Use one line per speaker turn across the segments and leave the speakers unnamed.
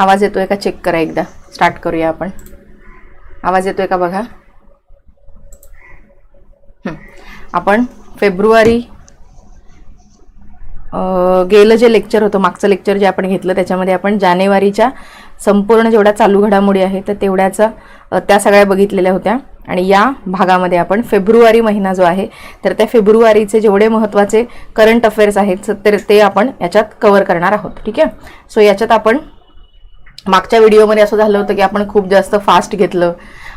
आवाज येतोय का? चेक करा एकदा. स्टार्ट करूया आपण. आवाज येतोय का बघा? आपण फेब्रुवारी गेलं जे लेक्चर होतं मागचं लेक्चर जे आपण घेतलं त्याच्यामध्ये आपण जानेवारीच्या संपूर्ण जेवढ्या चालू घडामोडी आहे तर तेवढ्याचा त्या सगळ्या बघितलेल्या होत्या. आणि या भागामध्ये आपण फेब्रुवारी महिना जो आहे तर त्या फेब्रुवारीचे जेवढे महत्त्वाचे करंट अफेअर्स आहेत तर ते आपण याच्यात कवर करणार आहोत. ठीक आहे? सो याच्यात आपण मागच्या व्हिडिओमध्ये असं झालं होतं की आपण खूप जास्त फास्ट घेतलं.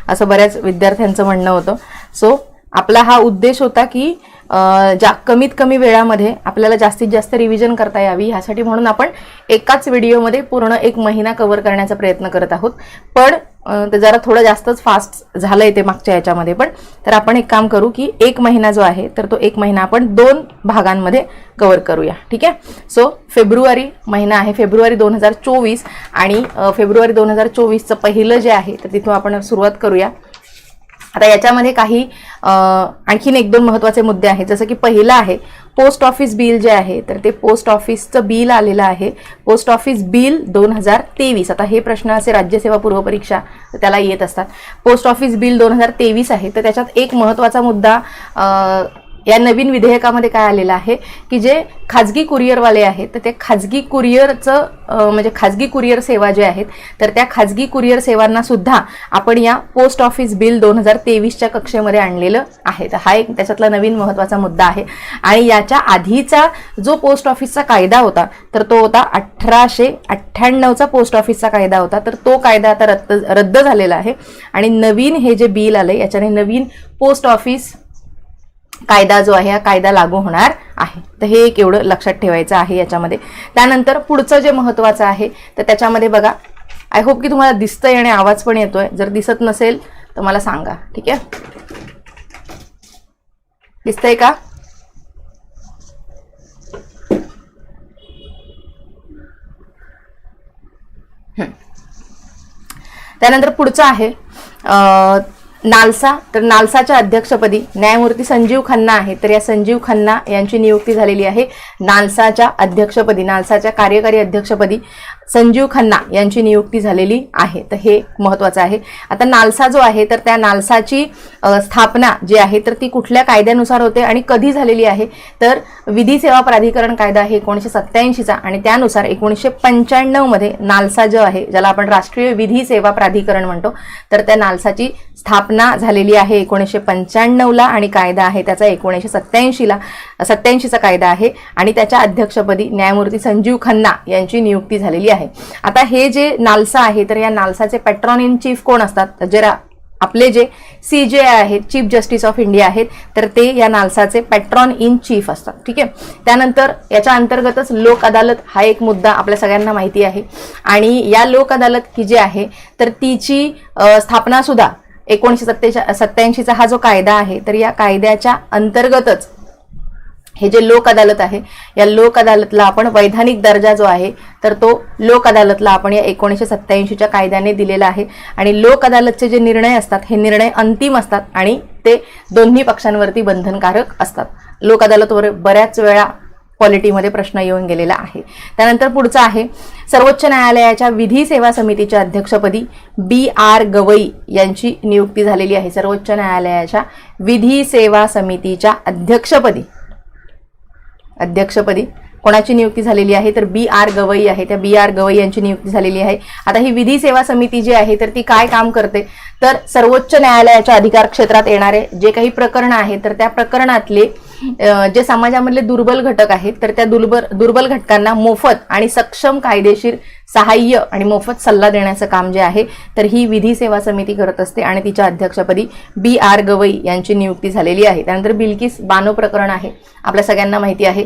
असं बऱ्याच विद्यार्थ्यांचं म्हणणं होतं. सो आपला हा उद्देश होता की ज्या कमीत कमी वेळामध्ये आपल्याला जास्तीत जास्त रिव्हिजन करता यावी ह्यासाठी म्हणून आपण एकाच व्हिडिओमध्ये पूर्ण एक महिना कव्हर करण्याचा प्रयत्न करत आहोत. पण ते जरा थोडं जास्तच फास्ट झालंय ते मागच्या याच्यामध्ये पण. तर आपण एक काम करू की एक महिना जो आहे तर तो एक महिना आपण दोन भागांमध्ये कव्हर करूया. ठीक आहे? सो फेब्रुवारी महिना आहे फेब्रुवारी दोन हजार चोवीस आणि फेब्रुवारी दोन हजार चोवीसचं पहिलं जे आहे तर तिथून आपण सुरुवात करूया. आता याच्यामध्ये काही आणखीन एक दोन महत्त्वाचे मुद्दे आहेत. जसं की पहिलं आहे पोस्ट ऑफिस बिल जे आहे तर ते पोस्ट ऑफिसचं बिल आलेलं आहे. पोस्ट ऑफिस बिल दोन हजार तेवीस. आता हे प्रश्न असे राज्यसेवा पूर्वपरीक्षा त्याला येत असतात. पोस्ट ऑफिस बिल दोन हजार तेवीस आहे तर त्याच्यात एक महत्त्वाचा मुद्दा या नवीन विधेयकामध्ये काय आलेलं आहे की जे खाजगी कुरिअरवाले आहेत तर ते खाजगी कुरिअरचं म्हणजे खाजगी कुरिअर सेवा जे आहेत तर त्या खाजगी कुरिअर सेवांना सुद्धा आपण या पोस्ट ऑफिस बिल दोन हजार तेवीसच्या कक्षेमध्ये आणलेलं आहे. तर हा एक त्याच्यातला नवीन महत्त्वाचा मुद्दा आहे. आणि याच्या आधीचा जो पोस्ट ऑफिसचा कायदा होता तर तो होता अठराशे अठ्ठ्याण्णवचा पोस्ट ऑफिसचा कायदा होता तर तो कायदा आता रद्द रद्द झालेला आहे. आणि नवीन हे जे बिल आलं याच्याने नवीन पोस्ट ऑफिस कायदा जो आहे हा कायदा लागू होणार आहे. तर हे एक एवढं लक्षात ठेवायचं आहे याच्यामध्ये. त्यानंतर पुढचं जे महत्त्वाचं आहे तर त्याच्यामध्ये बघा आय होप की तुम्हाला दिसतंय आणि आवाज पण येतोय. जर दिसत नसेल तर मला सांगा ठीक आहे? दिसतंय का? त्यानंतर पुढचं आहे नालसा तर नालसाच्या अध्यक्षपदी न्यायमूर्ती संजीव खन्ना आहे तर या संजीव खन्ना यांची नियुक्ती झालेली आहे. नालसाच्या अध्यक्षपदी नालसाच्या कार्यकारी अध्यक्षपदी संजीव खन्ना यांची नियुक्ती झालेली आहे. तर हे महत्त्वाचं आहे. आता नालसा जो आहे तर त्या नालसाची स्थापना जी आहे तर ती कुठल्या कायद्यानुसार होते आणि कधी झालेली आहे? तर विधी सेवा प्राधिकरण कायदा आहे एकोणीसशे सत्त्याऐंशीचा आणि त्यानुसार एकोणीसशे पंच्याण्णवमध्ये नालसा जो आहे ज्याला आपण राष्ट्रीय विधी सेवा प्राधिकरण म्हणतो तर त्या नालसाची स्थापना झालेली आहे एकोणीसशे पंच्याण्णवला आणि कायदा आहे त्याचा एकोणीसशे सत्त्याऐंशीला सत्त्याऐंशीचा कायदा आहे आणि त्याच्या अध्यक्षपदी न्यायमूर्ती संजीव खन्ना यांची नियुक्ती झालेली आहे. आता हे जे नालसा आहे तर या नालसाचे पॅट्रॉन इन चीफ कोण असतात? जरा आपले जे सी जे आहेत चीफ जस्टिस ऑफ इंडिया आहेत तर ते या नालसाचे पॅट्रॉन इन चीफ असतात. ठीक आहे? त्यानंतर याच्या अंतर्गतच लोक अदालत हा एक मुद्दा आपल्या सगळ्यांना माहिती आहे. आणि या लोक अदालत ही जी आहे तर तिची स्थापनासुद्धा एकोणीसशे सत्तेच्या सत्त्याऐंशीचा हा जो कायदा आहे तर या कायद्याच्या अंतर्गतच हे जे लोक अदालत आहे या लोक अदालतला आपण वैधानिक दर्जा जो आहे तर तो लोक अदालतला आपण या एकोणीसशे सत्त्याऐंशीच्या कायद्याने दिलेला आहे. आणि लोक अदालतचे जे निर्णय असतात हे निर्णय अंतिम असतात आणि ते दोन्ही पक्षांवरती बंधनकारक असतात. लोक अदालतवर बऱ्याच वेळा क्वालिटीमध्ये प्रश्न येऊन गेलेला आहे. त्यानंतर पुढचं आहे. सर्वोच्च न्यायालयाच्या विधी सेवा समितीच्या अध्यक्षपदी बी आर गवई यांची नियुक्ती झालेली आहे. सर्वोच्च न्यायालयाच्या विधी सेवा समितीच्या अध्यक्षपदी. अध्यक्षपदी कोणाची नियुक्ती झालेली आहे? तर बी आर गवई आहे. त्या बी आर गवई यांची नियुक्ती झालेली आहे. आता ही विधी सेवा समिती जी आहे तर ती काय काम करते? तर सर्वोच्च न्यायालयाच्या अधिकार क्षेत्रात येणारे जे काही प्रकरण आहे तर त्या प्रकरणातले जे समाजामधले दुर्बल घटक आहेत तर त्या दुर्बल दुर्बल घटकांना मोफत आणि सक्षम कायदेशीर सहाय्य आणि मोफत सल्ला देण्याचं काम जे आहे तर ही विधी सेवा समिती करत असते आणि तिच्या अध्यक्षपदी बी आर गवई यांची नियुक्ती झालेली आहे. त्यानंतर बिल्किस बानो प्रकरण आहे आपल्या सगळ्यांना माहिती आहे.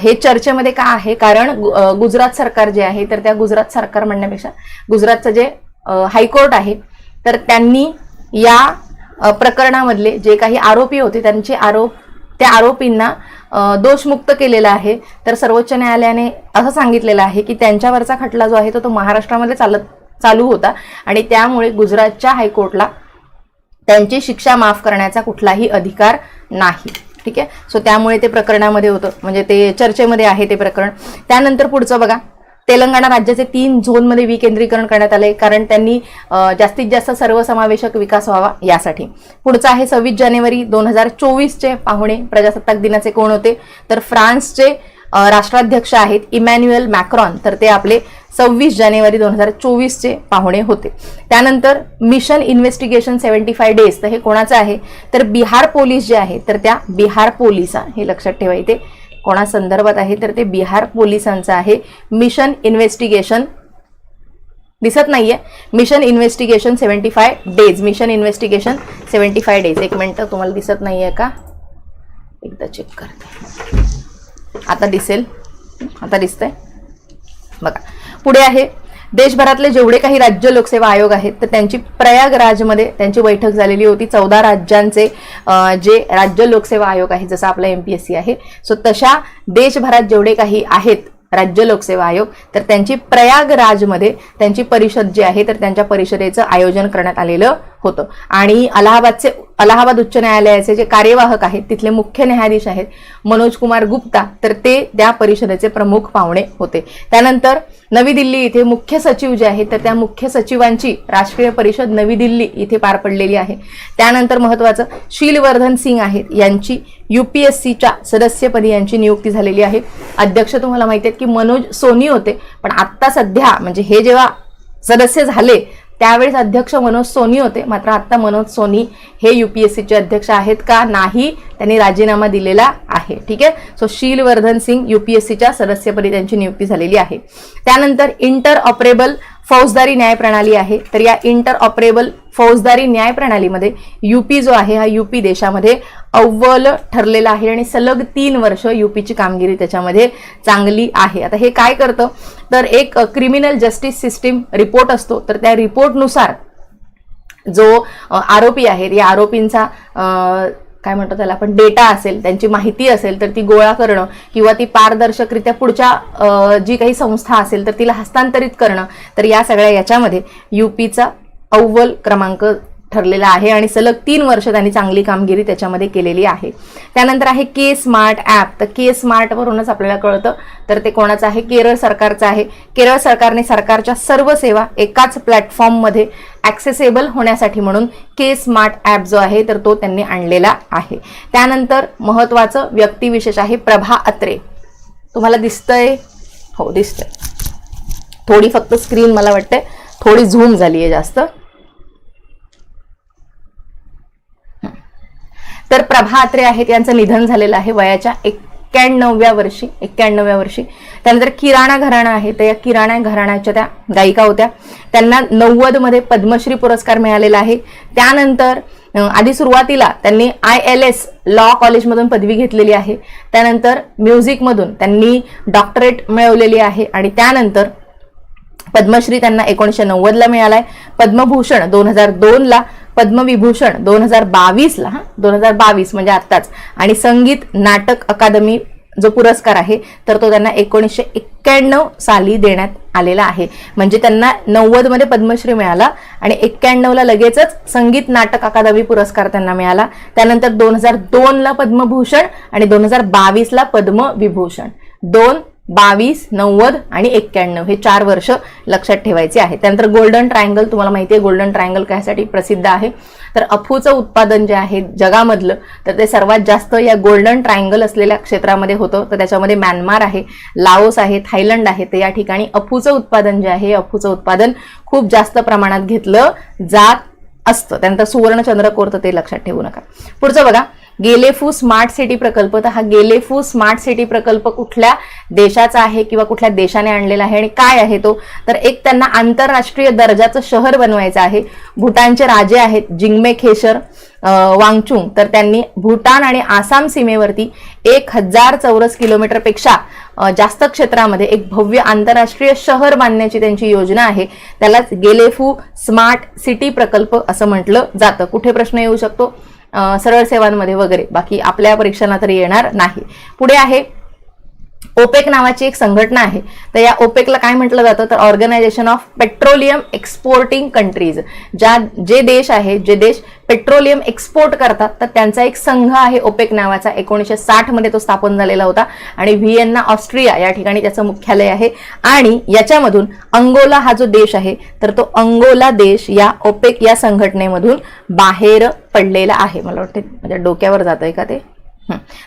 हे चर्चेमध्ये का आहे? कारण गुजरात सरकार जे आहे तर त्या गुजरात सरकार म्हणण्यापेक्षा गुजरातचं जे हायकोर्ट आहे तर त्यांनी या प्रकरणामधले जे काही आरोपी होते त्यांचे आरोप त्या आरोपींना दोषमुक्त केलेला आहे. तर सर्वोच्च न्यायालयाने असं सांगितलेलं आहे की त्यांच्यावरचा खटला जो आहे तो तो महाराष्ट्रामध्ये चालत चालू होता आणि त्यामुळे गुजरातच्या हायकोर्टला त्यांची शिक्षा माफ करण्याचा कुठलाही अधिकार नाही. ठीक आहे? सो त्यामुळे ते प्रकरणामध्ये होतं. म्हणजे ते चर्चेमध्ये आहे ते प्रकरण. त्यानंतर पुढचं बघा. तेलंगणा राज्याचे तीन झोनमध्ये विकेंद्रीकरण करण्यात आले कारण त्यांनी जास्तीत जास्त सर्वसमावेशक विकास व्हावा यासाठी. पुढचं आहे सव्वीस जानेवारी दोन हजार चोवीसचे पाहुणे प्रजासत्ताक दिनाचे कोण होते? तर फ्रान्सचे राष्ट्राध्यक्ष आहेत इमॅन्युएल मॅक्रॉन तर ते आपले सव्वीस जानेवारी दोन हजार चोवीसचे पाहुणे होते. त्यानंतर mission investigation seventy five days तर हे कोणाचं आहे? तर बिहार पोलीस जे आहे तर त्या बिहार पोलिसा हे लक्षात ठेवा इथे. कोणा संदर्भात आहे तर ते बिहार पोलिसांचं आहे. मिशन इन्व्हेस्टिगेशन दिसत नाहीये. Mission investigation seventy five days mission investigation seventy five days एक मिनटं तुम्हाला दिसत नाही आहे का? एकदा चेक करते. आता दिसेल. आता दिसतंय. बघा. पुढे आहे. देशभरातले जेवढे काही राज्य लोकसेवा आयोग आहेत तर त्यांची प्रयागराजमध्ये त्यांची बैठक झालेली होती. चौदा राज्यांचे जे राज्य लोकसेवा आयोग आहे जसं आपला सी आहे. सो तशा देशभरात जेवढे काही आहेत राज्य लोकसेवा आयोग तर त्यांची प्रयागराजमध्ये त्यांची परिषद जी आहे तर त्यांच्या परिषदेचं आयोजन करण्यात आलेलं होतं. आणि अलाहाबादचे अलाहाबाद उच्च न्यायालयाचे जे कार्यवाहक आहेत तिथले मुख्य न्यायाधीश आहेत मनोज कुमार गुप्ता तर ते त्या परिषदेचे प्रमुख पाहुणे होते. त्यानंतर नवी दिल्ली इथे मुख्य सचिव जे आहेत तर त्या मुख्य सचिवांची राष्ट्रीय परिषद नवी दिल्ली इथे पार पडलेली आहे. त्यानंतर महत्वाचं शीलवर्धन सिंग आहेत यांची युपीएससीच्या सदस्यपदी यांची नियुक्ती झालेली आहे. अध्यक्ष तुम्हाला माहिती आहेत की मनोज सोनी होते. पण आत्ता सध्या म्हणजे हे जेव्हा सदस्य झाले त्यावेळेस अध्यक्ष मनोज सोनी होते. मात्र आता मनोज सोनी हे युपीएससीचे अध्यक्ष आहेत का नाही त्यांनी राजीनामा दिलेला आहे. ठीक आहे? सो शीलवर्धन सिंग युपीएससीच्या सदस्यपदी त्यांची नियुक्ती झालेली आहे. त्यानंतर इंटर ऑपरेबल फौजदारी न्याय प्रणाली आहे. तर या इंटर ऑपरेबल फौजदारी न्याय प्रणालीमध्ये युपी जो आहे हा युपी देशामध्ये अव्वल ठरलेला आहे आणि सलग तीन वर्ष युपीची कामगिरी त्याच्यामध्ये चांगली आहे. आता हे काय करतं? तर एक क्रिमिनल जस्टिस सिस्टीम रिपोर्ट असतो. तर त्या रिपोर्टनुसार जो आरोपी आहेत या आरोपींचा काय म्हणतो त्याला आपण डेटा असेल त्यांची माहिती असेल तर ती गोळा करणं किंवा ती पारदर्शकरित्या पुढच्या जी काही संस्था असेल तर तिला हस्तांतरित करणं. तर या सगळ्या याच्यामध्ये युपीचा अव्वल क्रमांक ठरलेला आहे आणि सलग तीन वर्ष त्यांनी चांगली कामगिरी त्याच्यामध्ये केलेली आहे. त्यानंतर आहे के स्मार्ट ॲप. तर के स्मार्टवरूनच आपल्याला कळतं. तर ते कोणाचं आहे? केरळ सरकारचं आहे. केरळ सरकारने सरकारच्या सर्व सेवा एकाच प्लॅटफॉर्ममध्ये ॲक्सेसेबल होण्यासाठी म्हणून के स्मार्ट ॲप जो आहे तर तो त्यांनी आणलेला आहे. त्यानंतर महत्त्वाचं व्यक्तिविशेष आहे प्रभा अत्रे. तुम्हाला दिसतंय? हो दिसतंय. थोडी फक्त स्क्रीन मला वाटतंय. थोडी झूम झाली आहे जास्त. तर प्रभा अत्रे आहेत यांचं निधन झालेलं आहे वयाच्या एक्क्याण्णव्या वर्षी एक्क्याण्णव्या वर्षी. त्यानंतर किराणा घराणा आहे तर या किराणा घराण्याच्या त्या गायिका होत्या. त्यांना नव्वदमध्ये पद्मश्री पुरस्कार मिळालेला आहे. त्यानंतर आधी सुरुवातीला त्यांनी आय एल एस लॉ कॉलेजमधून पदवी घेतलेली आहे. त्यानंतर म्युझिकमधून त्यांनी डॉक्टरेट मिळवलेली आहे आणि त्यानंतर पद्मश्री त्यांना एकोणीसशे नव्वदला मिळालाय. पद्मभूषण दोन हजार दोनला पद्मविभूषण दोन हजार बावीसला हा? दोन हजार बावीस म्हणजे आत्ताच. आणि संगीत नाटक अकादमी जो पुरस्कार आहे तर तो त्यांना एकोणीसशे एक्क्याण्णव साली देण्यात आलेला आहे. म्हणजे त्यांना नव्वदमध्ये पद्मश्री मिळाला आणि एक्क्याण्णवला लगेचच संगीत नाटक अकादमी पुरस्कार त्यांना मिळाला. त्यानंतर दोन हजार दोनला पद्मभूषण आणि दोन हजार बावीसला पद्मविभूषण. दोन बावीस नव्वद आणि एक्क्याण्णव हे चार वर्ष लक्षात ठेवायचे आहे. त्यानंतर गोल्डन ट्रायंगल तुम्हाला माहिती आहे गोल्डन ट्रायंगल कशासाठी प्रसिद्ध आहे? तर अफूचं उत्पादन जे आहे जगामधलं तर ते सर्वात जास्त या गोल्डन ट्रायंगल असलेल्या क्षेत्रामध्ये होतं. तर त्याच्यामध्ये म्यानमार आहे लाओस आहे थायलंड आहे. तर या ठिकाणी अफूचं उत्पादन जे आहे अफूचं उत्पादन खूप जास्त प्रमाणात घेतलं जात असतं. त्यानंतर सुवर्णचंद्र कोरतं ते लक्षात ठेवू नका. पुढचं बघा. गेलेफू स्मार्ट सिटी प्रकल्प. तर हा गेलेफू स्मार्ट सिटी प्रकल्प कुठल्या देशाचा आहे किंवा कुठल्या देशाने आणलेला आहे आणि काय आहे तो? तर एक त्यांना आंतरराष्ट्रीय दर्जाचं शहर बनवायचं आहे. भूटानचे राजे आहेत जिंगमे खेशर वांगचुंग. तर त्यांनी भूटान आणि आसाम सीमेवरती एक हजार चौरस किलोमीटरपेक्षा जास्त क्षेत्रामध्ये एक भव्य आंतरराष्ट्रीय शहर बांधण्याची त्यांची योजना आहे. त्यालाच गेलेफू स्मार्ट सिटी प्रकल्प असं म्हटलं जातं. कुठे प्रश्न येऊ शकतो? सरळ सेवांमध्ये वगैरे. बाकी आपल्या परीक्षांना तरी येणार नाही. पुढे आहे ओपेक नावाची एक संघटना आहे. तर या ओपेकला काय म्हटलं जातं? तर organisation of petroleum exporting countries. ज्या जे देश आहे जे देश पेट्रोलियम एक्सपोर्ट करतात तर त्यांचा एक संघ आहे ओपेक नावाचा. एकोणीसशे साठमध्ये तो स्थापन झालेला होता. आणि व्हिएन्ना ऑस्ट्रिया या ठिकाणी त्याचं मुख्यालय आहे. आणि याच्यामधून अंगोला हा जो देश आहे तर तो अंगोला देश या ओपेक या संघटनेमधून बाहेर पडलेला आहे. मला वाटते माझ्या डोक्यावर जात आहे का ते?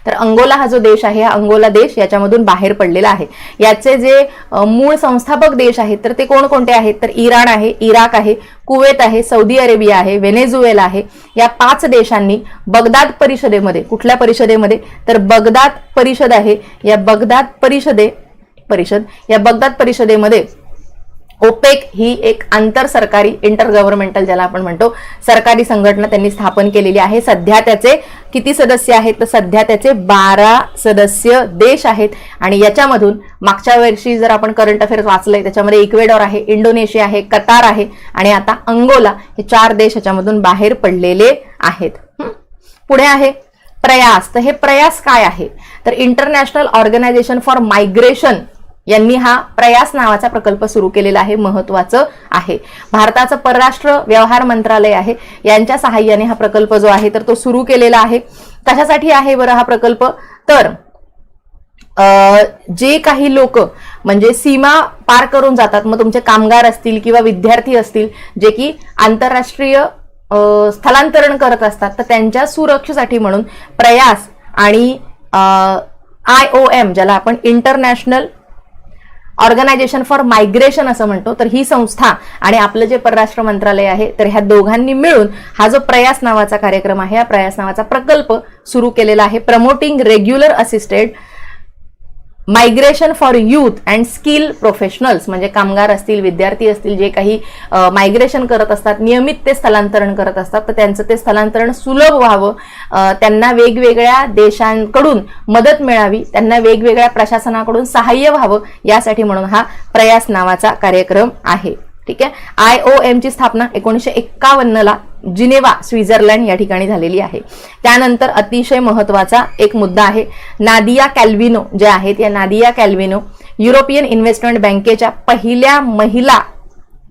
तर अंगोला हा जो देश आहे हा अंगोला देश याच्यामधून बाहेर पडलेला आहे. याचे जे मूळ संस्थापक देश आहेत तर ते कोणकोणते आहेत? तर इराण आहे इराक आहे कुवेत आहे सौदी अरेबिया आहे व्हेनेझुएला आहे. या पाच देशांनी बगदाद परिषदेमध्ये कुठल्या परिषदेमध्ये? तर बगदाद परिषद आहे या बगदाद परिषदे परिषद या बगदाद परिषदेमध्ये ओपेक ही एक आंतर सरकारी इंटर गव्हर्नमेंटल ज्याला आपण म्हणतो सरकारी संघटना त्यांनी स्थापन केलेली आहे. सध्या त्याचे किती सदस्य आहेत? तर सध्या त्याचे बारा सदस्य देश आहेत. आणि याच्यामधून मागच्या वर्षी जर आपण करंट अफेअर्स वाचलंय त्याच्यामध्ये इक्वेडॉर आहे इंडोनेशिया आहे कतार आहे आणि आता अंगोला हे चार देश याच्यामधून बाहेर पडलेले आहेत. पुढे आहे प्रयास. तर हे प्रयास काय आहे? तर इंटरनॅशनल ऑर्गनायझेशन फॉर मायग्रेशन यांनी हा प्रयास नावाचा प्रकल्प सुरू केलेला आहे महत्वाचं आहे. भारताचं परराष्ट्र व्यवहार मंत्रालय आहे. यांच्या सहाय्याने हा प्रकल्प जो आहे तर तो सुरू केलेला आहे. कशासाठी आहे बरं हा प्रकल्प? तर जे काही लोक म्हणजे सीमा पार करून जातात मग तुमचे कामगार असतील किंवा विद्यार्थी असतील जे की आंतरराष्ट्रीय स्थलांतरण करत असतात तर त्यांच्या सुरक्षेसाठी म्हणून प्रयास आणि आय ओ एम ज्याला आपण इंटरनॅशनल ऑर्गनायझेशन फॉर मायग्रेशन असं म्हणतो तर ही संस्था आणि आपलं जे परराष्ट्र मंत्रालय आहे तर ह्या दोघांनी मिळून हा जो प्रयास नावाचा कार्यक्रम आहे हा प्रयास नावाचा प्रकल्प सुरू केलेला आहे promoting regular assisted migration for youth and skill professionals म्हणजे कामगार असतील विद्यार्थी असतील जे काही मायग्रेशन करत असतात नियमित ते स्थलांतरण करत असतात तर त्यांचं ते स्थलांतरण सुलभ व्हावं. त्यांना वेगवेगळ्या देशांकडून मदत मिळावी त्यांना वेगवेगळ्या प्रशासनाकडून सहाय्य व्हावं यासाठी म्हणून हा प्रयास नावाचा कार्यक्रम आहे. ठीक आहे? आय ओ एम ची स्थापना एकोणीसशे एक्कावन्नला जिनेवा स्वित्झर्लंड या ठिकाणी झालेली आहे. त्यानंतर अतिशय महत्त्वाचा एक मुद्दा आहे. नादिया कॅल्विनो जे आहेत या नादिया कॅल्विनो युरोपियन इन्व्हेस्टमेंट बँकेच्या पहिल्या महिला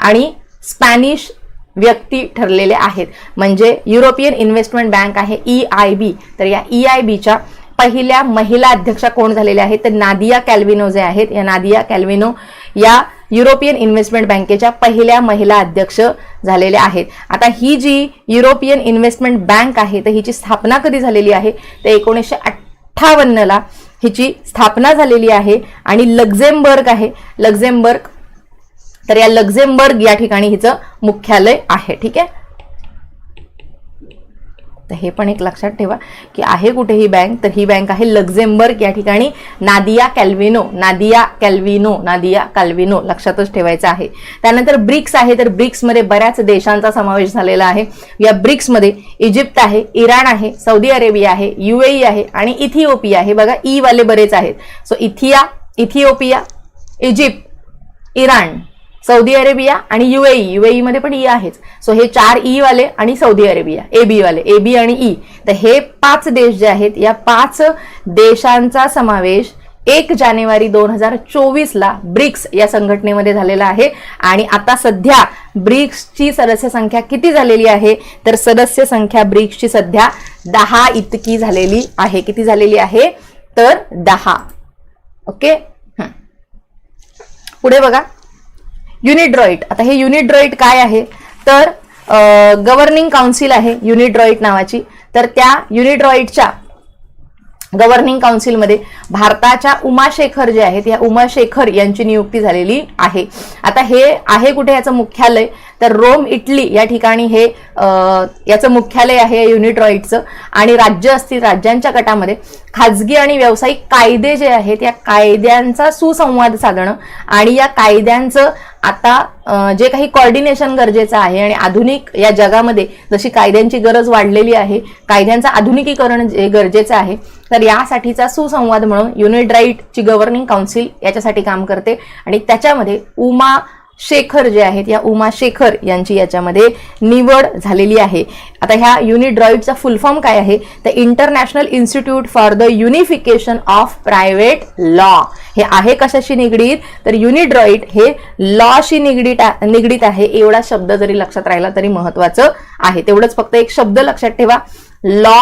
आणि स्पॅनिश व्यक्ती ठरलेले आहेत. म्हणजे युरोपियन इन्व्हेस्टमेंट बँक आहे ई आय बी तर या ई आय बीच्या पहिल्या महिला अध्यक्षा कोण झालेल्या आहेत? तर नादिया कॅल्विनो जे आहेत या नादिया कॅल्विनो या युरोपियन इन्व्हेस्टमेंट बँकेच्या पहिल्या महिला अध्यक्ष झालेल्या आहेत. आता ही जी युरोपियन इन्व्हेस्टमेंट बँक आहे तर हिची स्थापना कधी झालेली आहे? तर एकोणीसशे अठ्ठावन्नला हिची स्थापना झालेली आहे आणि लक्झेमबर्ग आहे. लक्झेमबर्ग तर या लक्झेमबर्ग या ठिकाणी हिचं मुख्यालय आहे ठीक आहे? तर हे पण एक लक्षात ठेवा की आहे कुठे ही बँक तर ही बँक आहे लक्झेंबर्ग या ठिकाणी. Nadia Calvino Nadia Calvino Nadia Calvino लक्षातच ठेवायचं आहे. त्यानंतर ब्रिक्स आहे तर ब्रिक्समध्ये बऱ्याच देशांचा समावेश झालेला आहे. या ब्रिक्समध्ये इजिप्त आहे इराण आहे सौदी अरेबिया आहे युएई आहे आणि इथिओपिया आहे. बघा ई वाले बरेच आहेत. So इथिया Ethiopia Egypt Iran. Saudi Arabia आणि युएई युएई मध्ये पण ई आहेच. सो हे चार ई वाले आणि सौदी अरेबिया ए बी वाले ए बी आणि ई. तर हे पाच देश जे आहेत या पाच देशांचा समावेश एक जानेवारी दोन हजार चोवीस ला ब्रिक्स या संघटनेमध्ये झालेला आहे. आणि आता सध्या ब्रिक्सची सदस्य संख्या किती झालेली आहे? तर सदस्य संख्या ब्रिक्सची सध्या दहा इतकी झालेली आहे. किती झालेली आहे? तर दहा. ओके? पुढे बघा. युनिड्रॉइट. आता हे युनिड्रॉइट काय आहे? तर गव्हर्निंग काउन्सिल आहे युनिड्रॉइट नावाची. तर त्या युनिड्रॉइटच्या गव्हर्निंग काउन्सिलमध्ये भारताच्या उमाशेखर जे आहेत या उमाशेखर यांची नियुक्ती झालेली आहे. आता हे आहे कुठे याचं मुख्यालय? तर रोम इटली या ठिकाणी हे याचं मुख्यालय आहे या युनिट्रॉइटचं आणि राज्य असतील राज्यांच्या गटामध्ये खाजगी आणि व्यावसायिक कायदे जे आहेत या कायद्यांचा सुसंवाद साधणं आणि या कायद्यांचं आता जे काही कॉर्डिनेशन गरजेचं आहे आणि आधुनिक या जगामध्ये जशी कायद्यांची गरज वाढलेली आहे कायद्यांचं आधुनिकीकरण जे गरजेचं आहे तर यासाठीचा सुसंवाद म्हणून युनिड्राईटची गव्हर्निंग काउन्सिल याच्यासाठी काम करते. आणि त्याच्यामध्ये उमा शेखर जे आहेत या उमा शेखर यांची याच्यामध्ये निवड झालेली आहे. आता ह्या युनिड्रॉइडचा फुल फॉर्म काय आहे? तर International Institute for the Unification of Private Law हे आहे कशाशी निगडीत? तर युनिड्रॉइड हे लॉशी निगडीत निगडीत आहे. एवढा शब्द जरी लक्षात राहिला तरी महत्वाचं आहे. तेवढंच फक्त एक शब्द लक्षात ठेवा. लॉ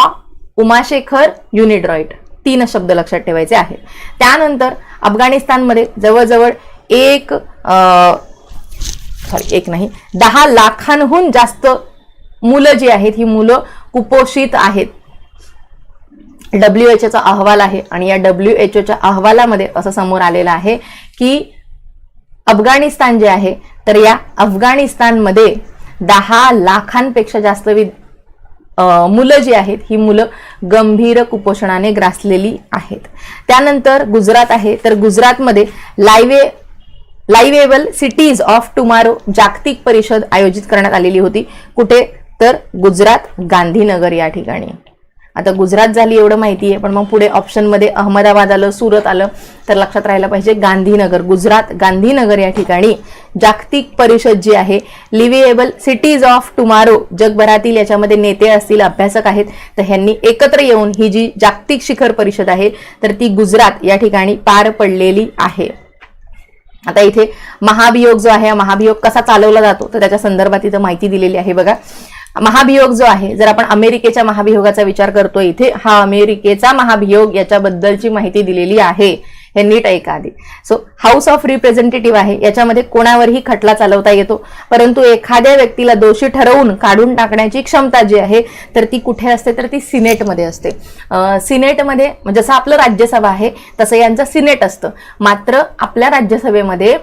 उमाशेखर युनिड्रॉइड तीन शब्द लक्षात ठेवायचे आहेत. त्यानंतर अफगाणिस्तानमध्ये जवळजवळ एक सॉरी एक नाही. दहा लाखांहून जास्त मुलं जी आहेत ही मुलं कुपोषित आहेत. डब्ल्यू एच ओचा अहवाल आहे आणि या डब्ल्यू एच ओच्या अहवालामध्ये असं समोर आलेलं आहे की अफगाणिस्तान जे आहे तर या अफगाणिस्तानमध्ये दहा लाखांपेक्षा जास्त वि मुलं जी आहेत ही मुलं गंभीर कुपोषणाने ग्रासलेली आहेत. त्यानंतर गुजरात आहे तर गुजरातमध्ये लाईवे लाईव्हेबल सिटीज ऑफ टुमारो जागतिक परिषद आयोजित करण्यात आलेली होती. कुठे? तर गुजरात गांधीनगर या ठिकाणी. आता गुजरात झाली एवढं माहिती आहे पण मग पुढे ऑप्शनमध्ये अहमदाबाद आलं सुरत आलं तर लक्षात राहायला पाहिजे गांधीनगर. गुजरात गांधीनगर या ठिकाणी जागतिक परिषद जी आहे लिव्हिएबल सिटीज ऑफ टुमारो जगभरातील याच्यामध्ये नेते असतील अभ्यासक आहेत तर ह्यांनी एकत्र येऊन ही जी जागतिक शिखर परिषद आहे तर ती गुजरात या ठिकाणी पार पडलेली आहे. आता इथे महाभियोग जो आहे महाभियोग कसा चालवला जातो? तर त्याच्या संदर्भात इथं माहिती दिलेली आहे बघा. महाभियोग जो आहे जर आपण अमेरिकेच्या महाभियोगाचा विचार करतो इथे हा अमेरिकेचा महाभियोग याच्याबद्दलची माहिती दिलेली आहे हे नीट ऐका आधी. सो हाऊस ऑफ रिप्रेझेंटेटिव्ह आहे याच्यामध्ये कोणावरही खटला चालवता येतो परंतु एखाद्या व्यक्तीला दोषी ठरवून काढून टाकण्याची क्षमता जी आहे तर ती कुठे असते? तर ती सिनेटमध्ये असते. सिनेटमध्ये जसं आपलं राज्यसभा आहे तसं यांचं सिनेट असतं. मात्र आपल्या राज्यसभेमध्ये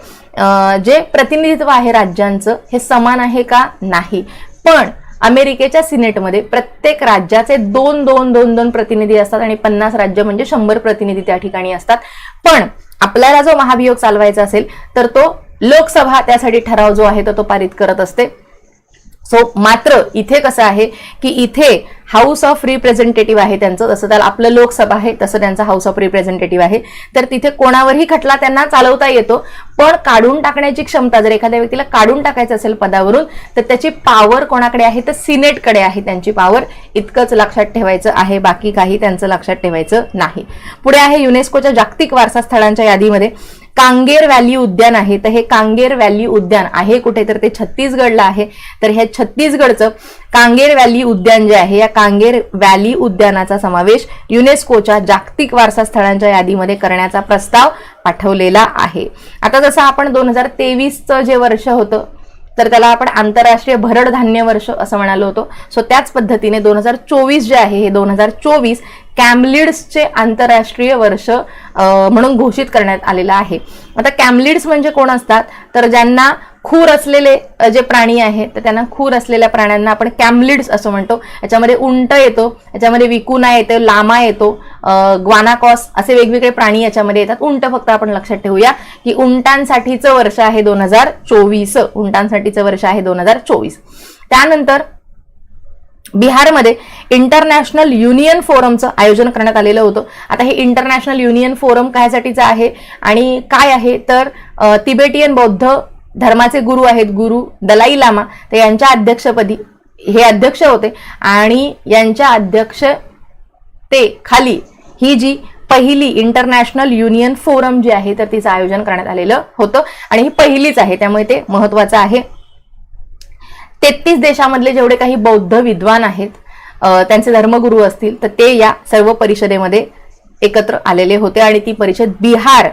जे प्रतिनिधित्व आहे राज्यांचं हे समान आहे का? नाही. पण अमेरिकेच्या सिनेटमध्ये प्रत्येक राज्याचे दोन दोन दोन दोन प्रतिनिधी असतात आणि पन्नास राज्य म्हणजे शंभर प्रतिनिधी त्या ठिकाणी असतात. पण आपल्याला जो महाभियोग चालवायचा असेल तर तो लोकसभा त्यासाठी ठराव जो आहे तो पारित करत असते. सो मात्र इथे कसं आहे की इथे हाऊस ऑफ रिप्रेझेंटेटिव्ह आहे त्यांचं जसं त्याला आपलं लोकसभा आहे तसं त्यांचा हाऊस ऑफ रिप्रेझेंटेटिव्ह आहे. तर तिथे कोणावरही खटला त्यांना चालवता येतो पण काढून टाकण्याची क्षमता जर एखाद्या व्यक्तीला काढून टाकायचं असेल पदावरून तर त्याची पावर कोणाकडे आहे? तर सिनेटकडे आहे त्यांची पावर इतकंच लक्षात ठेवायचं आहे बाकी काही त्यांचं लक्षात ठेवायचं नाही. पुढे आहे युनेस्कोच्या जागतिक वारसा स्थळांच्या यादीमध्ये. कांगेर व्हॅली उद्यान आहे. तर हे कांगेर व्हॅली उद्यान आहे कुठे? तर ते छत्तीसगडला आहे. तर हे छत्तीसगडचं कांगेर व्हॅली उद्यान जे आहे या कांगेर व्हॅली उद्यानाचा समावेश युनेस्कोच्या जागतिक वारसा स्थळांच्या यादीमध्ये करण्याचा प्रस्ताव पाठवलेला आहे. आता जसं आपण दोन हजार तेवीसचं जे वर्ष होतं तर त्याला आपण आंतरराष्ट्रीय भरड धान्य वर्ष असं म्हणालो होतो. सो त्याच पद्धतीने दोन हजार चोवीस जे आहे हे दोन हजार चोवीस कॅमलिड्सचे आंतरराष्ट्रीय वर्ष म्हणून घोषित करण्यात आलेलं आहे. आता कॅमलिड्स म्हणजे कोण असतात? तर ज्यांना खूर असलेले जे प्राणी आहेत तर त्यांना खूर असलेल्या प्राण्यांना आपण कॅमलिड्स असं म्हणतो. याच्यामध्ये उंट येतो याच्यामध्ये विकुना येतो लामा येतो ग्वानाकॉस असे वेगवेगळे प्राणी याच्यामध्ये येतात. उंट फक्त आपण लक्षात ठेवूया की उंटांसाठीचं वर्ष आहे दोन हजार चोवीस. उंटांसाठीचं वर्ष आहे दोन हजार चोवीस. त्यानंतर बिहारमध्ये इंटरनॅशनल युनियन फोरमचं आयोजन करण्यात आलेलं होतं. आता हे इंटरनॅशनल युनियन फोरम कायसाठीचं आहे आणि काय आहे? तर तिबेटियन बौद्ध धर्माचे गुरु आहेत गुरु दलाई लामा तर यांच्या अध्यक्षपदी हे अध्यक्ष होते. आणि यांच्या अध्यक्ष ते खाली ही जी पहिली इंटरनॅशनल युनियन फोरम जी आहे तर तिचं आयोजन करण्यात आलेलं होतं. आणि ही पहिलीच आहे त्यामुळे ते महत्वाचं आहे. तेहतीस देशामधले जेवढे काही बौद्ध विद्वान आहेत त्यांचे धर्मगुरू असतील तर ते या सर्व परिषदेमध्ये एकत्र आलेले होते आणि ती परिषद बिहार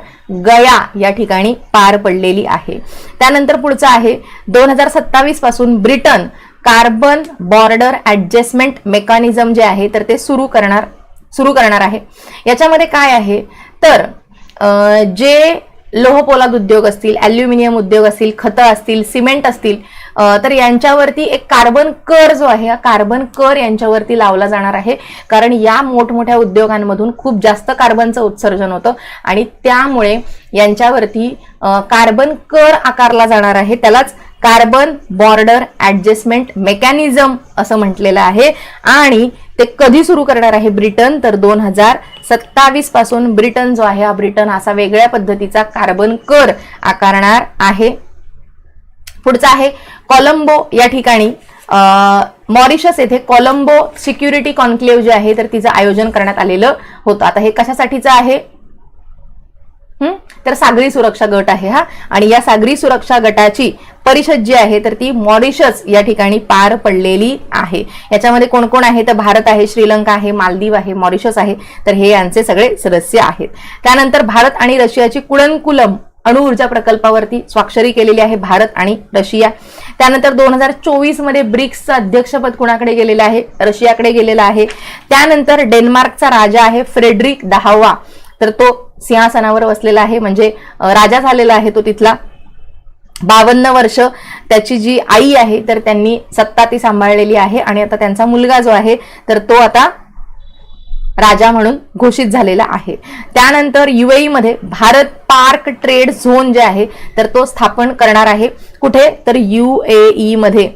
गया या ठिकाणी पार पडलेली आहे. त्यानंतर पुढचं आहे दोन हजार सत्तावीसपासून Britain Carbon Border Adjustment Mechanism जे आहे तर ते सुरू करणार सुरू करणार आहे. याच्यामध्ये काय आहे? तर जे लोहपोलाद उद्योग असतील ॲल्युमिनियम उद्योग असतील खतं असतील सिमेंट असतील तर यांच्यावरती एक कार्बन कर जो आहे हा कार्बन कर यांच्यावरती लावला जाणार आहे. कारण या मोठमोठ्या उद्योगांमधून खूप जास्त कार्बनचं उत्सर्जन होतं आणि त्यामुळे यांच्यावरती कार्बन कर आकारला जाणार आहे. त्यालाच कार्बन बॉर्डर ॲडजस्टमेंट मेकॅनिझम असं म्हटलेलं आहे. आणि ते कधी सुरू करणार आहे ब्रिटन? तर दोन हजार सत्तावीसपासून ब्रिटन जो आहे हा ब्रिटन असा वेगळ्या पद्धतीचा कार्बन कर आकारणार आहे. पुढचं आहे कोलंबो या ठिकाणी. मॉरिशस येथे कोलंबो सिक्युरिटी कॉन्क्लेव्ह जे आहे तर तिचं आयोजन करण्यात आलेलं होतं. आता हे कशासाठीचं आहे? तर सागरी सुरक्षा गट आहे हा. आणि या सागरी सुरक्षा गटाची परिषद जी आहे तर ती मॉरिशस या ठिकाणी पार पडलेली आहे. याच्यामध्ये कोण कोण आहे? तर भारत आहे श्रीलंका आहे मालदीव आहे मॉरिशस आहे. तर हे यांचे सगळे सदस्य आहेत. त्यानंतर भारत आणि रशियाची कुळनकुलम अणुऊर्जा प्रकल्पावरती स्वाक्षरी केलेली आहे भारत आणि रशिया. त्यानंतर दोन हजार चोवीसमध्ये ब्रिक्सचं अध्यक्षपद कुणाकडे गेलेलं आहे? रशियाकडे गेलेलं आहे. त्यानंतर डेन्मार्कचा राजा आहे फ्रेडरिक दहावा. तर तो सिंहासनावर बसलेला आहे म्हणजे राजा झालेला आहे तो तिथला. बावन्न वर्ष त्याची जी आई आहे तर त्यांनी सत्ता ती सांभाळलेली आहे आणि आता त्यांचा मुलगा जो आहे तर तो आता राजा म्हणून घोषित झालेला आहे. त्यानंतर युएई मध्ये भारत पार्क ट्रेड झोन जे आहे तर तो स्थापन करणार आहे. कुठे? तर युएई मध्ये.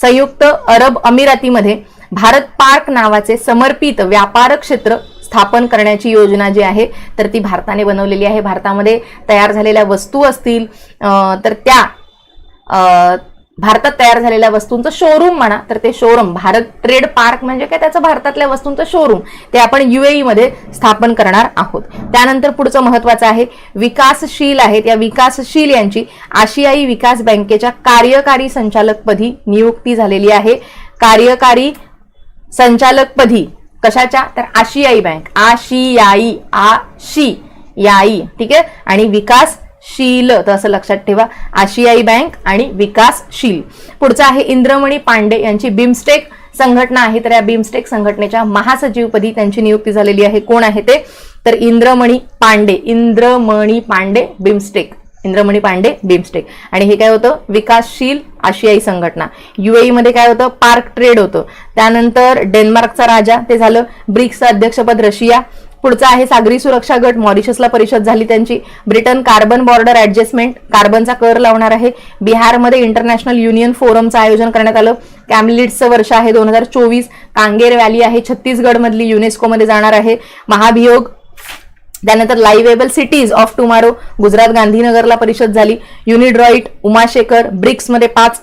संयुक्त अरब अमिरातीमध्ये भारत पार्क नावाचे समर्पित व्यापार क्षेत्र स्थापन करण्याची योजना जी आहे तर ती भारताने बनवलेली आहे. भारतामध्ये तयार झालेल्या वस्तू असतील तर त्या भारतात तयार झालेल्या वस्तूंचं शोरूम म्हणा तर ते शोरूम भारत ट्रेड पार्क म्हणजे काय? त्याचं भारतातल्या वस्तूंचं शोरूम ते आपण युएई मध्ये स्थापन करणार आहोत. त्यानंतर पुढचं महत्वाचं आहे विकासशील आहेत. या विकासशील यांची आशियाई विकास बँकेच्या कार्यकारी संचालकपदी नियुक्ती झालेली आहे. कार्यकारी संचालकपदी कशाच्या? तर आशियाई बँक. आशियाई आशी याई. ठीक आहे? आणि विकासशील. तर असं लक्षात ठेवा. आशियाई बँक आणि विकासशील. पुढचं आहे इंद्रमणी पांडे यांची बिमस्टेक संघटना आहे. तर या बिमस्टेक संघटनेच्या महासचिवपदी त्यांची नियुक्ती झालेली आहे. कोण आहे ते? तर इंद्रमणी पांडे. इंद्रमणी पांडे बिमस्टेक. इंद्रमणी पांडे बिमस्टेक आणि हे काय होतं? विकासशील आशियाई संघटना. युएई मध्ये काय होतं? पार्क ट्रेड होतं. त्यानंतर डेन्मार्कचा राजा ते झालं ब्रिक्सचं अध्यक्षपद रशिया. पुढचं आहे सागरी सुरक्षा गट मॉरिशसला परिषद झाली त्यांची. ब्रिटन कार्बन बॉर्डर ऍडजस्टमेंट कार्बनचा कर लावणार आहे. बिहारमध्ये इंटरनॅशनल युनियन फोरमचं आयोजन करण्यात आलं. कॅमलिट्सचं वर्ष आहे दोन हजार चोवीस. कांगेर व्हॅली आहे. छत्तीसगडमधली युनेस्कोमध्ये जाणार आहे. महाभियोग त्यानंतर liveable cities of tomorrow Gujarat गांधीनगरला परिषद झाली युनिड्रॉइट उमाशेखर ब्रिक्समध्ये पाच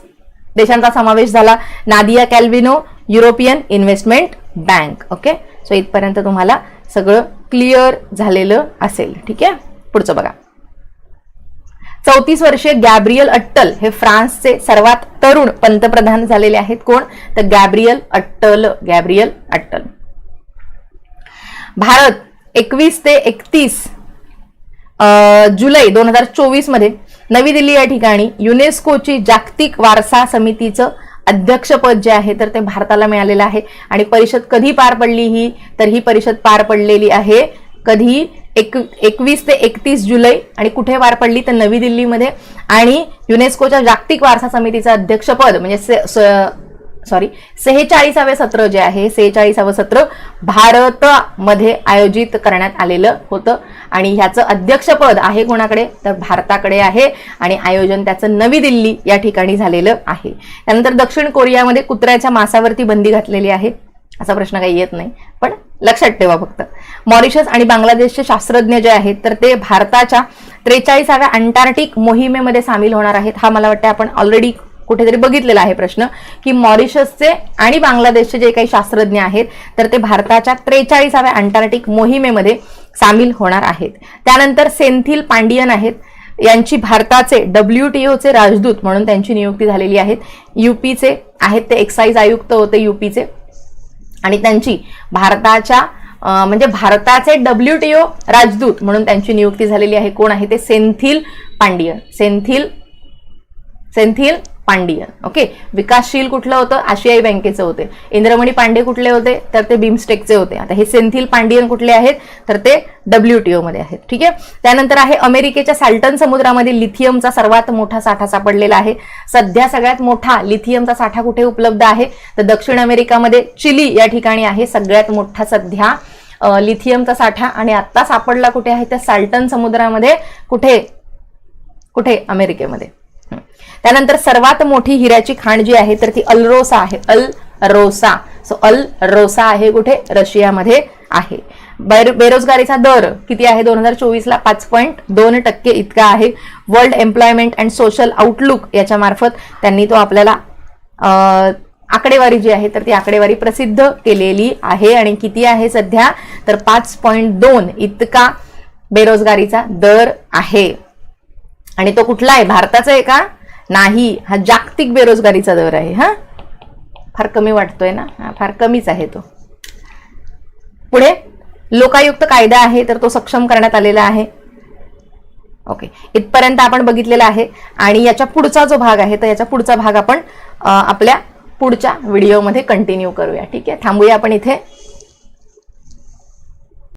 देशांचा समावेश झाला Nadia Calvino European Investment Bank okay? So इथपर्यंत तुम्हाला सगळं क्लिअर झालेलं असेल ठीक आहे? पुढचं बघा. चौतीस वर्षीय गॅब्रियल अट्टल हे फ्रान्सचे सर्वात तरुण पंतप्रधान झालेले आहेत. कोण? तर Gabriel Attal Gabriel Attal. Bharat एकवीस ते एकतीस जुलै दोन हजार चोवीसमध्ये नवी दिल्ली या ठिकाणी युनेस्कोची जागतिक वारसा समितीचं अध्यक्षपद जे आहे तर ते भारताला मिळालेलं आहे. आणि परिषद कधी पार पडली ही? तर ही परिषद पार पडलेली आहे कधी? एक एकवीस ते एकतीस जुलै. आणि कुठे पार पडली? तर नवी दिल्लीमध्ये. आणि युनेस्कोच्या जागतिक वारसा समितीचं अध्यक्षपद म्हणजे स- सॉरी सेहेचाळीसावे सत्र जे आहे सेहेचाळीसावं सत्र भारतामध्ये आयोजित करण्यात आलेलं होतं. आणि ह्याचं अध्यक्षपद आहे कोणाकडे? तर भारताकडे आहे आणि आयोजन त्याचं नवी दिल्ली या ठिकाणी झालेलं आहे. त्यानंतर दक्षिण कोरियामध्ये कुत्र्याच्या मासावरती बंदी घातलेली आहे. असा प्रश्न काही येत नाही पण लक्षात ठेवा फक्त. मॉरिशस आणि बांगलादेशचे शास्त्रज्ञ जे आहेत तर ते भारताच्या त्रेचाळीसाव्या अंटार्क्टिक मोहिमेमध्ये सामील होणार आहेत. हा मला वाटतं आपण ऑलरेडी कुठेतरी बघितलेला आहे प्रश्न की मॉरिशसचे आणि बांगलादेशचे जे काही शास्त्रज्ञ आहेत तर ते भारताच्या त्रेचाळीसाव्या अंटार्क्टिक मोहिमेमध्ये सामील होणार आहेत. त्यानंतर सेंथिल पांडियन आहेत यांची भारताचे डब्ल्यू टी ओचे राजदूत म्हणून त्यांची नियुक्ती झालेली आहे युपीचे आहेत ते एक्साईज आयुक्त होते युपीचे आणि त्यांची भारताच्या म्हणजे भारताचे डब्ल्यू टी ओ राजदूत म्हणून त्यांची नियुक्ती झालेली आहे. कोण आहे ते? सेंथिल पांडियन. सेंथिल सेंथिल पांडियन. ओके विकासशील कुठलं होतं? आशियाई बँकेचं होते. इंद्रमणी पांडे कुठले होते? तर ते बिमस्टेकचे होते. आता हे सेंथिल पांडियन कुठले आहेत? तर ते डब्ल्यू टी मध्ये आहेत. ठीक आहे? त्यानंतर आहे अमेरिकेच्या सॅल्टन समुद्रामध्ये लिथियमचा सर्वात मोठा साठा सापडलेला आहे. सध्या सगळ्यात मोठा लिथियमचा साठा कुठे उपलब्ध आहे? तर दक्षिण अमेरिकामध्ये चिली या ठिकाणी आहे. सगळ्यात मोठा सध्या लिथियमचा साठा. आणि आत्ता सापडला कुठे आहे? त्या सॅल्टन समुद्रामध्ये कुठे? कुठे? अमेरिकेमध्ये. त्यानंतर सर्वात मोठी हिऱ्याची खाण जी आहे तर ती अल्रोसा आहे. अल रोसा. सो अल रोसा आहे कुठे? रशियामध्ये आहे. बेरोजगारीचा दर किती आहे? दोन हजार चोवीसला पाच पॉईंट दोन टक्के इतका आहे. World Employment and Social Outlook याच्या मार्फत त्यांनी तो आपल्याला आकडेवारी जी आहे तर ती आकडेवारी प्रसिद्ध केलेली आहे. आणि किती आहे सध्या? तर पाच पॉईंट दोन इतका बेरोजगारीचा दर आहे. आणि तो कुठला आहे? भारताचा आहे का? नाही हा जागतिक बेरोजगारीचा दर आहे हा? फार कमी वाटतोय ना? हा फार कमीच आहे तो. पुढे लोकायुक्त कायदा आहे तर तो सक्षम करण्यात आलेला आहे. ओके. इथपर्यंत आपण बघितलेला आहे आणि याच्या पुढचा जो भाग आहे तर याचा पुढचा भाग आपण आपल्या पुढच्या व्हिडिओमध्ये कंटिन्यू करूया. ठीक आहे? थांबूया आपण इथे.